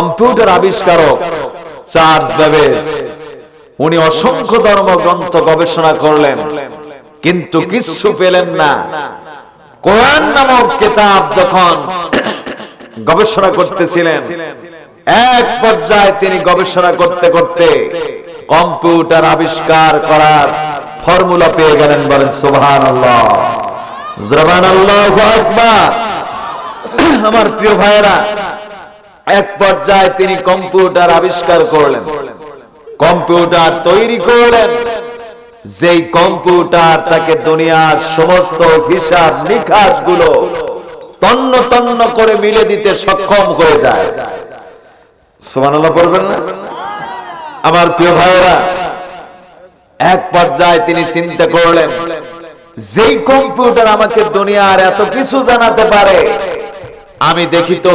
Computer আবিষ্কারক Charles Babbage. উনি অসংখ্য ধর্মগ্রন্থ গবেষণা করলেন, কিন্তু কিছু পেলেন না। কোরআন নামক কিতাব যখন গবেষণা করতেছিলেন, এক পর্যায়ে তিনি গবেষণা করতে করতে কম্পিউটার আবিষ্কার করার ফর্মুলা পেয়ে গেলেন, বলেন আল্লাহ আমার প্রিয় ভাইয়েরা এক পর্যায়ে তিনি কম্পিউটার আবিষ্কার করলেন। কম্পিউটার তৈরি করলেন। যেই কম্পিউটার তাকে দুনিয়ার সমস্ত হিসাব নিকাশগুলো তন্ন তন্ন করে মিলে দিতে সক্ষম হয়ে যায়। পড়বেন না? আমার প্রিয় ভাইয়েরা, এক পর্যায়ে তিনি চিন্তা করলেন, যেই কম্পিউটার আমাকে দুনিয়ার এত কিছু জানাতে পারে, আমি দেখি তো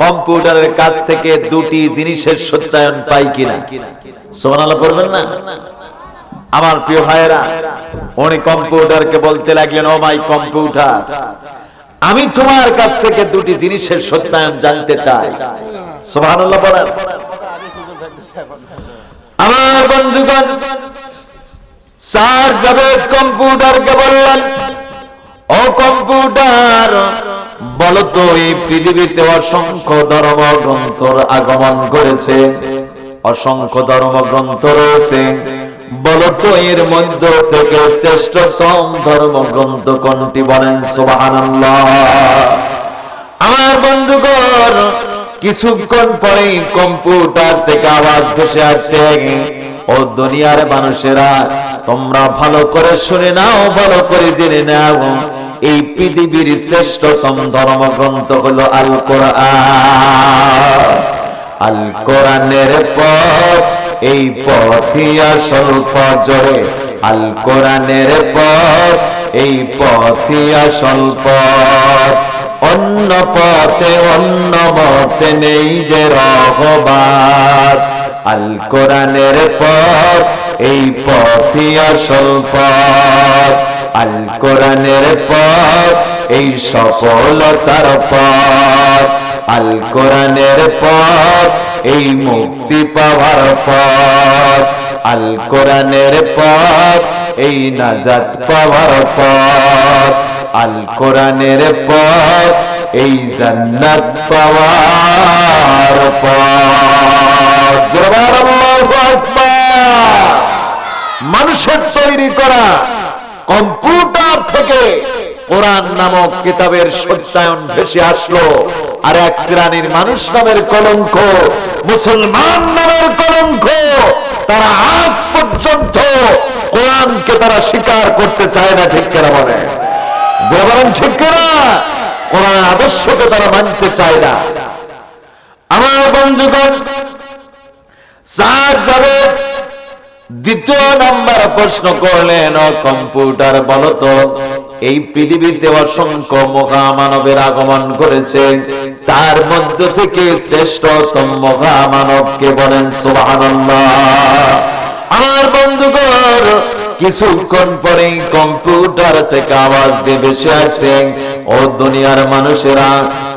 কম্পিউটারের কাছ থেকে দুটি জিনিসের সত্যায়ন পাই কিনা? সোমানালা করবেন না? আমার প্রিয় ভাইয়েরা, উনি কম্পিউটারকে বলতে লাগলেন, ও মাই কম্পিউটার, আমি তোমার কাছ থেকে দুটি জিনিসের সত্যায়ন জানতে চাই। সোমানুল্লাহ বলেন আমার বন্ধুগণ, স্যার কম্পিউটারকে বললেন, ও কম্পিউটার বলতো, এই পৃথিবীতে অসংখ্য ধর্মগ্রন্থর আগমন করেছে, অসংখ্য ধর্মগ্রন্থ রয়েছে। বলতো, এর মধ্য থেকে শ্রেষ্ঠতম ধর্মগ্রন্থ কোনটি বলেন, সুবহানাল্লাহ। আমার বন্ধুগণ, কিছুক্ষণ পরে কম্পিউটার থেকে আওয়াজ ভেসে আসছে, ও দুনিয়ার মানুষেরা, তোমরা ভালো করে শুনে নাও, ভালো করে জেনে নাও। এই পৃথিবীর শ্রেষ্ঠতম ধর্মগ্রন্থ হলো আল কোরআন আল কোরআনের পথ, এই পথই আসল ফজরে আল কোরআনের পথ, এই পথই আসল পথ। অন্য পথে অন্য মতে নেই যে রহবাদ আল কোরআনের পথ, এই পথই আসল পথ। কোরআনের পথ, এই সফলতার পথ। আল কোরআনের পথ, এই মুক্তি পাওয়ার পথ। আল কোরআনের পথ, এই নাজাত পাওয়ার পথ। আল কোরআনের পথ, এই জান্নাত পাওয়ার পথ। মানুষের তৈরি করা কম্পিউটার থেকে কোরআন নামক কিতাবের সত্যায়ন ভেসে আসলো। আর এক শ্রেণির মানুষ নামের কলঙ্ক, মুসলমান নামের কলঙ্ক, তারা আজ পর্যন্ত কোরআনকে তারা স্বীকার করতে চায় না, ঠিক কেনা বলে? বলেন ঠিক কেনা, কোরআন আদর্শকে তারা মানতে চায় না। আমার বন্ধুগণ চার দ্বিতীয় নাম্বার প্রশ্ন করলেন, ও কম্পিউটার বলতো এই পৃথিবীতে অসংখ্য মহামানবের আগমন করেছে তার মধ্য থেকে শ্রেষ্ঠতম মহামানবকে বলেন, সুবহানাল্লাহ। আমার বন্ধুগণ কিছুক্ষণ পরে কম্পিউটার থেকে আওয়াজ দিয়ে বেশি আসছে ও দুনিয়ার মানুষেরা,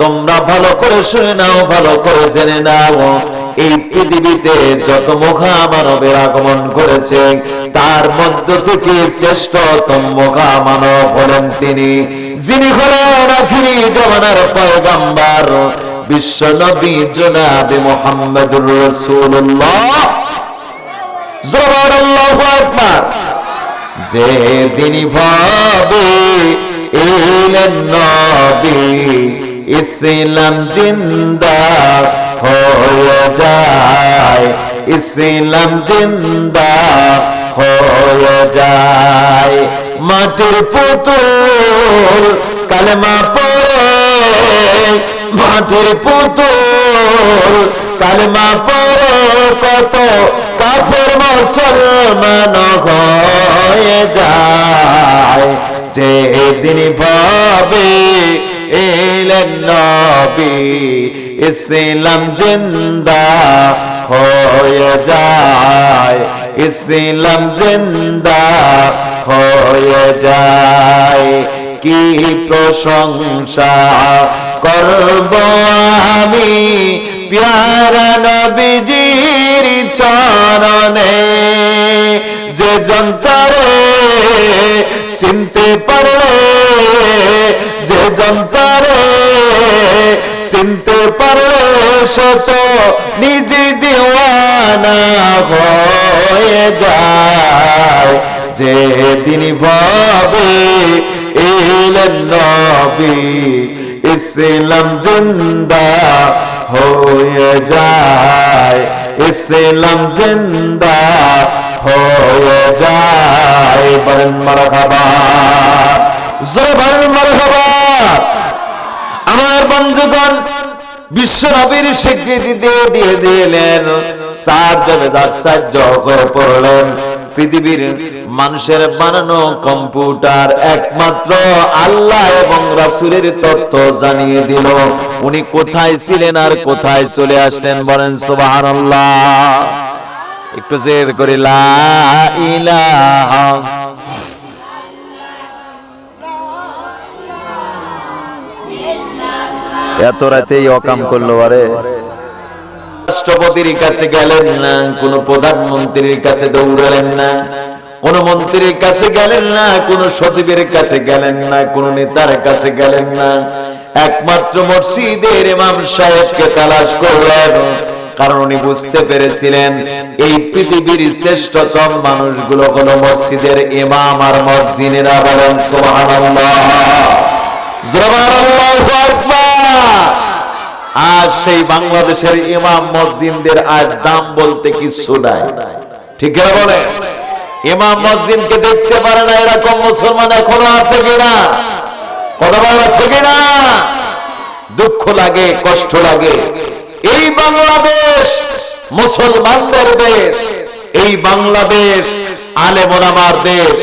তোমরা ভালো করে শুনে নাও, ভালো করে জেনে নাও। এই পৃথিবীতে যত মহামানবের আগমন করেছে তার মধ্য থেকে শ্রেষ্ঠতম মহামানব হলেন তিনি, যিনি হলেন আখিরি জমানার পয়গাম্বার বিশ্ব নবী জনাবে মোহাম্মদুর রসুল্লাহ জোর আল্লাহু আকবার। যে দিনই ভাবে এলেন নবী, ইসলাম জিন্দা হয়ে যায়, ইসলাম জিন্দা হয়ে যায়। মাটির পুতুল কালেমা পড়ে মাটির পুতুল, কালেমা পড়ে কত কাফের মুসলমান হয়ে যায়। যে দিন ভাবে এলেন নবী, ইসলাম জিন্দা হয়ে যায়। ইসলাম জিন্দা হয়ে যায়। কি প্রশংসা করব আমি প্যারা নবীজির চরণে। যে যন্তরে চিনতে পারলে, যে যন্তরে চিনতে পারলে শত নিজে দিওয়ানা হয়ে যায়। যে দিন ভাবে এলেন নবী ইসলাম জিন্দা হয়ে যায়। ইসলাম জিন্দা হয়ে যায়। বলেন মারহাবা। জোরে বলেন মারহাবা। আমার বন্ধুগণ বিশ্ব নবীর স্বীকৃতি দিয়ে দিয়ে দিলেন। পৃথিবীর মানুষের বানানো কম্পিউটার একমাত্র আল্লাহ এবং রাসূলের তথ্য জানিয়ে দিল। উনি কোথায় ছিলেন আর কোথায় চলে আসলেন বলেন, সুবহানাল্লাহ। একটু জের করে, লা ইলাহা এত রাতেই অকাম করল আরে। রাষ্ট্রপতির কাছে গেলেন না, কোন প্রধানমন্ত্রীর কাছে দৌড়ালেন না, কোন মন্ত্রীর কাছে গেলেন না, কোন সচিবের কাছে গেলেন না, কোন নেতার কাছে গেলেন না। একমাত্র মসজিদের ইমাম সাহেবকে তালাশ করলেন, কারণ উনি বুঝতে পেরেছিলেন এই পৃথিবীর শ্রেষ্ঠতম মানুষগুলো হলো মসজিদের ইমাম আর মসজিদেরা বলেন আকবার আজ সেই বাংলাদেশের ইমাম মসজিদদের আজ দাম বলতে কিছু নাই। ঠিক বলে? ইমাম মসজিদকে দেখতে পারে না এরকম মুসলমান এখনও আছে কিনা? কথা বলা আছে কিনা? দুঃখ লাগে, কষ্ট লাগে। এই বাংলাদেশ মুসলমানদের দেশ, এই বাংলাদেশ আলে আলেমোলামার দেশ,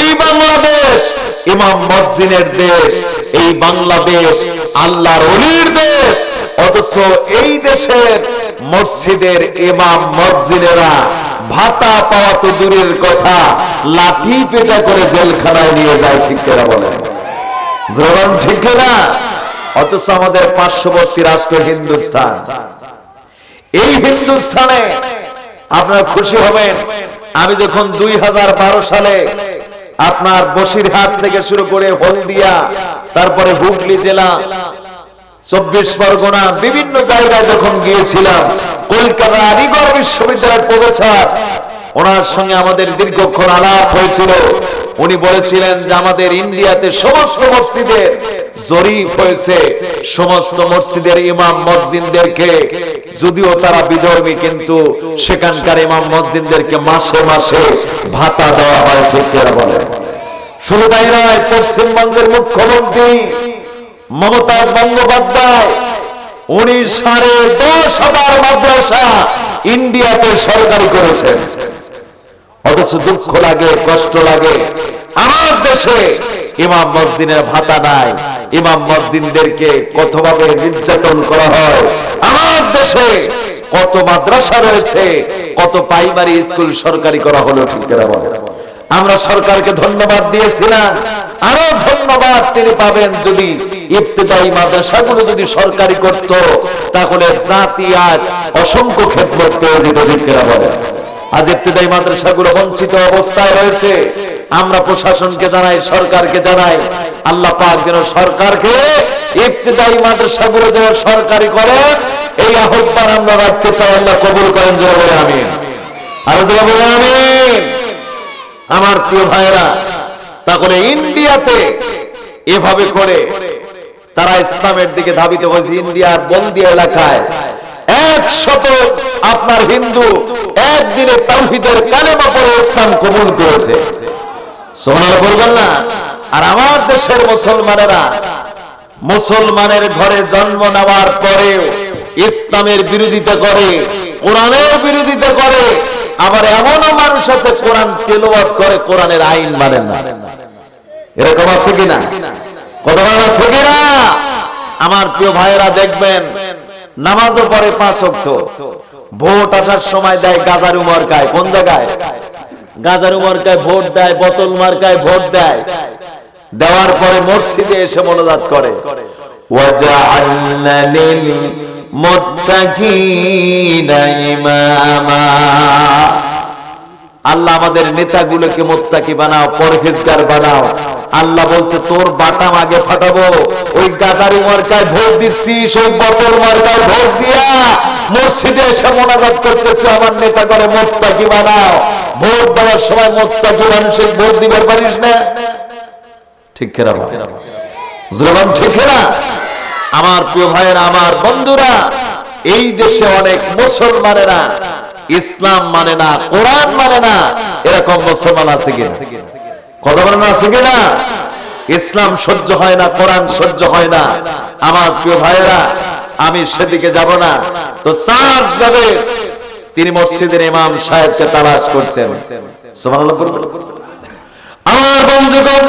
এই বাংলাদেশ ইমাম মসজিদের দেশ, এই বাংলাদেশ আল্লাহর অলির দেশ। অথচ এই দেশের মসজিদের ইমাম মসজিদেরা ভাতা পাওয়া তো দূরের কথা, লাঠি পেটা করে জেলখানায় নিয়ে যায়, ঠিক কেনা বলেন? জবান ঠিক না অথচ আমাদের পার্শ্ববর্তী রাষ্ট্র এই হিন্দুস্তানে আপনারা খুশি হবেন, আমি যখন দুই হাজার বারো সালে আপনার বসিরহাট থেকে শুরু করে হলদিয়া, তারপরে হুগলি জেলা চব্বিশ পরগনা বিভিন্ন জায়গায় যখন গিয়েছিলাম, কলকাতা আলিগড় বিশ্ববিদ্যালয়ের প্রফেসর, ওনার সঙ্গে আমাদের দীর্ঘক্ষণ আলাপ হয়েছিল। উনি বলেছিলেন যে আমাদের ইন্ডিয়াতে সমস্ত মসজিদের জরিপ হয়েছে, সমস্ত মসজিদের ইমাম মসজিদদেরকে, যদিও তারা বিধর্মী, কিন্তু সেখানকার ইমাম মসজিদদেরকে মাসে মাসে ভাতা দেওয়া হয়, ঠিক বলে শুধু তাই নয়, পশ্চিমবঙ্গের মুখ্যমন্ত্রী মমতাজ বন্দ্যোপাধ্যায়, উনি সাড়ে দশ হাজার মাদ্রাসা ইন্ডিয়াতে সরকারি করেছেন। অথচ দুঃখ লাগে, কষ্ট লাগে। আমার দেশে ইমাম মসজিদের ভাতা নাই, ইমাম মসজিদদেরকে কতভাবে নির্যাতন করা হয়? আমার দেশে কত মাদ্রাসা রয়েছে, কত প্রাইমারি স্কুল সরকারি করা হলো ঠিক আমরা সরকারকে ধন্যবাদ দিয়েছিলাম আরও ধন্যবাদ তিনি পাবেন যদি ইফতেদায়ী মাদ্রাসাগুলো যদি সরকারি করত, তাহলে জাতি আজ অসংখ্য ক্ষেত্র পেয়ে যেত করে বলে। আজ ইফতেদায়ী মাদ্রাসাগুলো বঞ্চিত অবস্থায় রয়েছে। আমরা প্রশাসনকে জানাই, সরকারকে জানাই, আল্লাহ পাক যেন সরকারকে ইফতেদায়ী মাদ্রাসাগুলো যেন সরকারি করেন এই আহ্বান আমরা রাখতে চাই, আল্লাহ কবুল করেন জোরে বলে, আমিন। আরও জোরে বলে, আমিন। আমার প্রিয় ভাইরা তাহলে ইন্ডিয়াতে এভাবে করে তারা ইসলামের দিকে ধাবিত হয়েছে ইন্ডিয়ার বন্দি এলাকায়। একশত আপনার হিন্দু একদিনে তাওহিদের কালেমা পড়ে ইসলাম কবুল করেছে। সোনার বলবেন না, আর আমার দেশের মুসলমানেরা মুসলমানের ঘরে জন্ম নেওয়ার পরেও ইসলামের বিরোধিতা করে, কোরআনের বিরোধিতা করে আবার এমনও মানুষ আছে, কোরআন তেলাওয়াত করে, কোরআনের আইন মানেন না। এরকম আছে কিনা? কত আছে কিনা? আমার প্রিয় ভাইয়েরা, দেখবেন, নামাজও পড়ে পাঁচ অক্ট ভোট আসার সময় দেয় গাজারু মার্কায় কোন জায়গায়? গাজারু মার্কায় ভোট দেয়, বোতল মার্কায় ভোট দেয়। দেওয়ার পরে মসজিদে এসে মনোজাত করে। মুত্তাকিনা ইমামা আল্লাহ আমাদের নেতাগুলোকে মোত্তাকি বানাও, পরহেজগার বানাও। আল্লাহ বলছে, তোর বাটাম আগে ফাটাবো। ওই গাদারি মার্কায় ভোট দিচ্ছি, সেই বটল মার্কায় ভোট দিয়া মসজিদে এসে মোনাজাত করতেছে আমার নেতা করে, মোত্তাকি বানাও। ভোট দেওয়ার সময় মোত্তাকি মানুষের ভোট দিবার পারিস না? ঠিক খেরা ঠিক না আমার প্রিয় ভাইয়েরা, আমার বন্ধুরা, এই দেশে অনেক মুসলমানেরা ইসলাম মানে না, কোরআন মানে না, এরকম মুসলমান আছে কিনা? কথা বলেন আছে কিনা? ইসলাম সহ্য হয় না, কোরআন সহ্য হয় না। আমার প্রিয় ভাইয়েরা, আমি সেদিকে যাব না। তো চার যাবে, তিনি মসজিদের ইমাম সাহেবকে তালাশ করছেন। আমার বন্ধুগণ,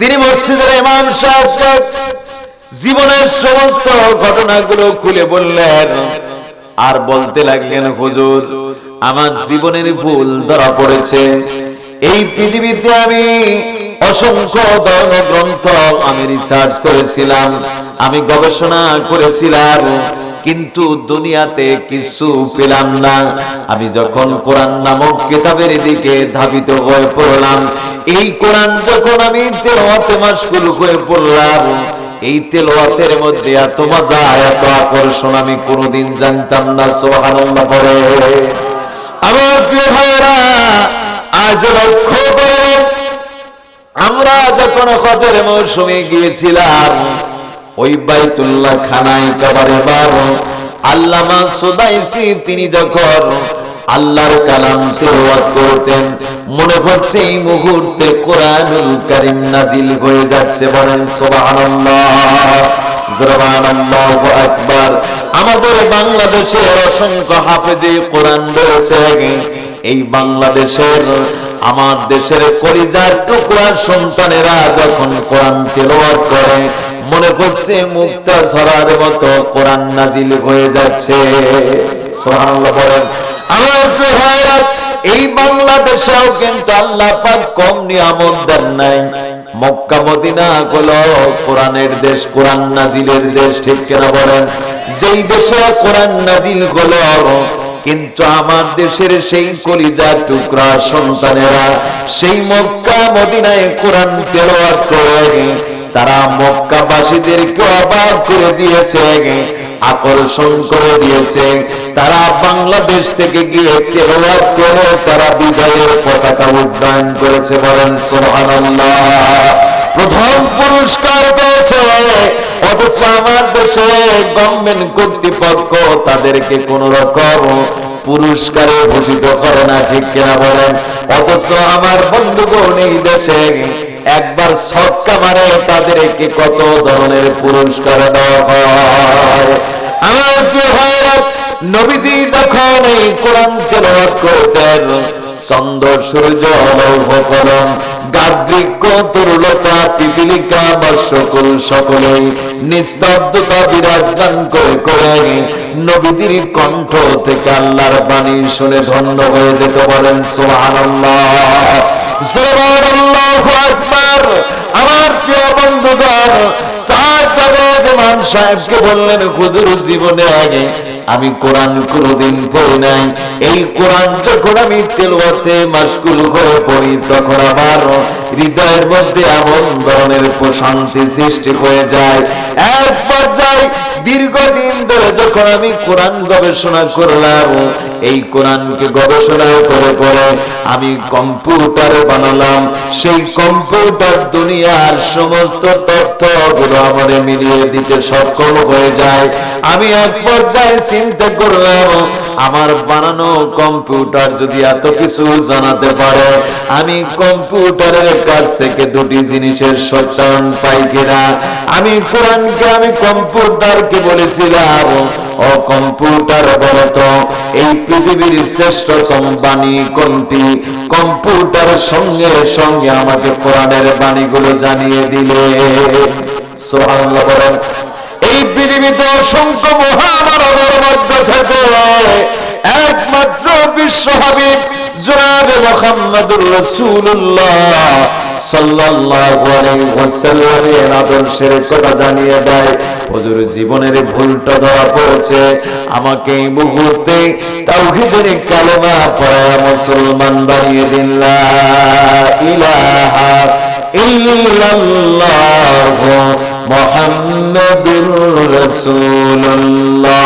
তিনি মসজিদের ইমাম সাহেবকে জীবনের সমস্ত ঘটনাগুলো খুলে বললেন। আর বলতে লাগলেন, হুজুর, আমার জীবনের ভুল ধরা পড়েছে। এই পৃথিবীতে আমি অসংখ্য ধর্মগ্রন্থ আমি রিসার্চ করেছিলাম, আমি গবেষণা করেছিলাম, কিন্তু দুনিয়াতে কিছু পেলাম না। আমি যখন কোরআন নামক কিতাবের দিকে ধাবিত হয়ে পড়লাম, এই কোরআন যখন আমি তেলাওয়াতে মাশগুল হয়ে পড়লাম এই তেলাওয়াতের মধ্যে এত মজা এত আকর্ষণ আমি কোনোদিন জানতাম না, সুবহানাল্লাহ পড়ে। আমার আজ লক্ষ্য করো, আমরা যখন হজের মৌসুমে গিয়েছিলাম, ওই বাইতুল্লাহ খানায় কাবারে বার, আল্লামা সুদাইসি তিনি যখন আল্লাহর কালাম তেলাওয়াত করতেন। মনে হচ্ছে এই মুহূর্তে কোরআনুল কারীম নাজিল হয়ে যাচ্ছে বলেন সুবহানাল্লাহ। সুবহানাল্লাহু আকবার। আমাদের বাংলাদেশের অসংখ্য হাফেজে কোরআন রয়েছে। এই বাংলাদেশের, আমার দেশের কলিজার টুকরা সন্তানেরা যখন কোরআন তেলাওয়াত করে, মনে করছে মুক্তা ঝরার মতো কোরআন নাজিল হয়ে যাচ্ছে। সুবহানাল্লাহ বলেন এই বাংলাদেশেও কিন্তু আল্লাহ পাক কম নিয়ামত দেন নাই। মক্কা, মদিনা গুলো কোরআনের দেশ, কোরআন নাজিলের দেশ, ঠিক কেনা বলেন? যেই দেশে কোরআন নাজিলগুলো কিন্তু আমার দেশের সেই কলিজা টুকরা সন্তানেরা সেই মক্কা, মদিনায় কোরআন তেলাওয়াত করে তারা মক্কাবাসীদেরকে অবাক করে দিয়েছে, আকর্ষণ করে দিয়েছে। তারা বাংলাদেশ থেকে গিয়ে তেলাওয়াত করে তারা বিজয়ের পতাকা উড্ডয়ন করেছে বলেন, সুবহানাল্লাহ। প্রথম পুরস্কার পেয়েছে, অথচ আমার দেশে গভর্নমেন্ট কর্তৃপক্ষ তাদেরকে কোন রকম পুরস্কারে ভূষিত করে না, ঠিক কিনা বলেন? অথচ আমার বন্ধুগণ এই দেশে একবার ছক্কা মারে তাদেরকে কত ধরনের পুরস্কার নবীদি যখন এই কোরআন তেলাওয়াত করতেন, চন্দ্র, সূর্য গাছ বৃক্ষ পিপিলিকা, বর্ষকুল সকলেই নিস্তব্ধতা বিরাজমান করে করে কণ্ঠ থেকে আল্লাহর বাণী শুনে ধন্য হয়ে যেতে সুবহানাল্লাহ সুবহানাল্লাহু। আকবার আমি কোরআন পড়ি নাই। এই কোরআন যখন আমি মাসকুল পড়ি, তখন হৃদয়ের মধ্যে এমন ধরনের প্রশান্তি সৃষ্টি হয়ে যায়। এক পর্যায়ে দীর্ঘদিন ধরে যখন আমি কোরআন গবেষণা করলাম এই কোরআনকে গবেষণা করে করে আমি কম্পিউটার বানালাম। সেই কম্পিউটার দুনিয়ার সমস্ত তথ্যগুলো আমার মিলিয়ে দিতে সক্ষম হয়ে যায়। আমি এক পর্যায়ে চিন্তা করলাম, আমার বানানো কম্পিউটার যদি এত কিছু জানাতে পারে, আমি কম্পিউটারের কাছ থেকে দুটি জিনিসের সত্যায়ন পাই কিনা? আমি কোরআনকে, আমি কম্পিউটারকে বলেছিলাম ও কম্পিউটার বলতো এই পৃথিবীর শ্রেষ্ঠতম বাণী কোনটি? কম্পিউটার সঙ্গে সঙ্গে আমাকে কোরআনের বাণীগুলো জানিয়ে দিলে। এই পৃথিবীতে অসংখ্য মহামানবের মধ্যে থেকে একমাত্র বিশ্ব হাবিব জনাবে মুহাম্মদুর রাসূলুল্লাহ। সাল্লাল্লাহু আলাইহি ওয়াসাল্লামের আদর্শের কথা জানিয়ে দেয়। হুজুর, জীবনের ভুলটা ধরা পড়ছে। আমাকে এই মুহূর্তে তাওহীদের কালেমা পড়া মুসলমান বানিয়ে দিন। লা ইলাহা ইল্লাল্লাহ মুহাম্মাদুর রাসূলুল্লাহ।